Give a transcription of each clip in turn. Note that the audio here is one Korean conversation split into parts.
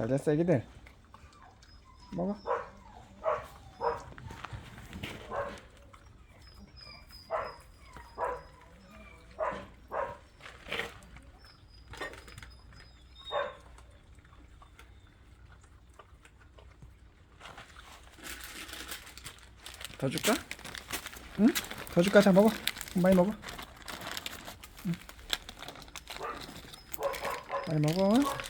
잘 됐어 애기들 먹어 더 줄까? 응? 더 줄까? 자 먹어 많이 먹어 응. 많이 먹어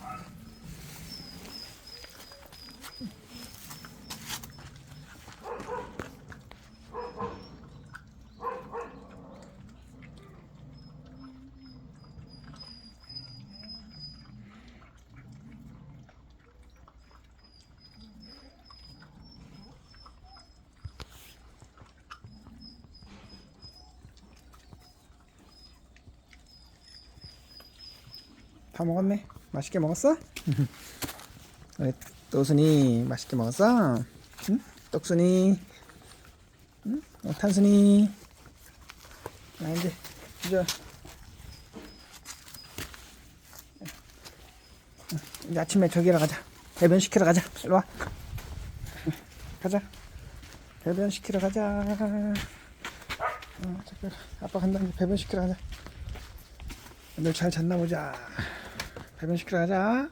다 먹었네. 맛있게 먹었어? 우리 또순이 맛있게 먹었어? 응? 떡순이, 응? 어, 탄순이. 아 이제 이제 이제 아침에 저기로 가자. 배변 시키러 가자. 일로 와. 응, 가자. 배변 시키러 가자. 어, 아빠 간다. 배변 시키러 가자. 오늘 잘 잤나 보자. 배변 시키러 가자.